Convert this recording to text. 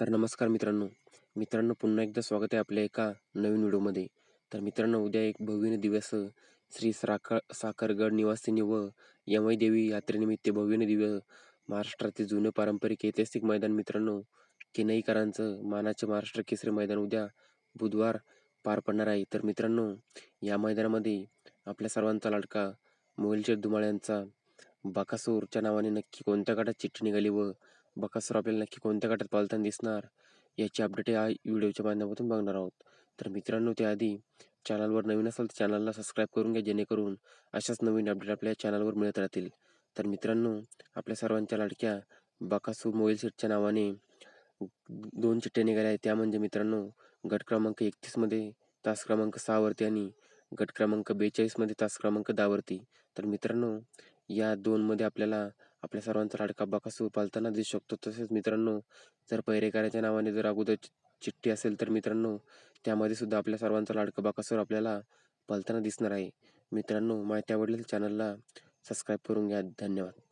तर नमस्कार मित्रांनो. मित्रांनो पुन्हा एकदा स्वागत आहे आपल्या एका नवीन व्हिडिओमध्ये. तर मित्रांनो उद्या एक भव्य दिवस श्री साकर साखरगड निवासिनी व यमई देवी यात्रेनिमित्त भव्य दिव्य महाराष्ट्रातील जुने पारंपरिक ऐतिहासिक मैदान मित्रांनो केनईकरांचं मानाचे महाराष्ट्र केसरी मैदान उद्या बुधवार पार पडणार आहे. तर मित्रांनो या मैदानामध्ये आपल्या सर्वांचा लाडका मोहिलशेठ धुमाळ्यांचा बाकासूरच्या नावाने नक्की कोणत्या गटात चिठ्ठी निघाली व बकासूर आपल्याला नक्की कोणत्या गटात पालताना दिसणार याची अपडेट या व्हिडिओच्या माध्यमातून बघणार आहोत. तर मित्रांनो त्याआधी चॅनलवर नवीन असाल तर चॅनलला सबस्क्राईब करून घ्या जेणेकरून अशाच नवीन अपडेट आपल्या चॅनलवर मिळत राहतील. तर मित्रांनो आपल्या सर्वांच्या लाडक्या बकासू मोबाईल सेटच्या नावाने दोन चिठ्ठ्या निघाल्या आहेत. त्या म्हणजे मित्रांनो गट क्रमांक एकतीसमध्ये तास क्रमांक सहावरती आणि गट क्रमांक बेचाळीसमध्ये तास क्रमांक दहावरती तर मित्रांनो या दोनमध्ये आपल्याला आपल्या सर्वांचा लाडका बकासूर पालताना दिसू शकतो. तसेच मित्रांनो जर पैरेकराच्या नावाने जर अगोदर चिठ्ठी असेल तर मित्रांनो त्यामध्ये सुद्धा आपल्या सर्वांचा लाडका बकासूर आपल्याला पालताना दिसणार आहे. मित्रांनो माहिती वडील चॅनलला सबस्क्राईब करून घ्या. धन्यवाद.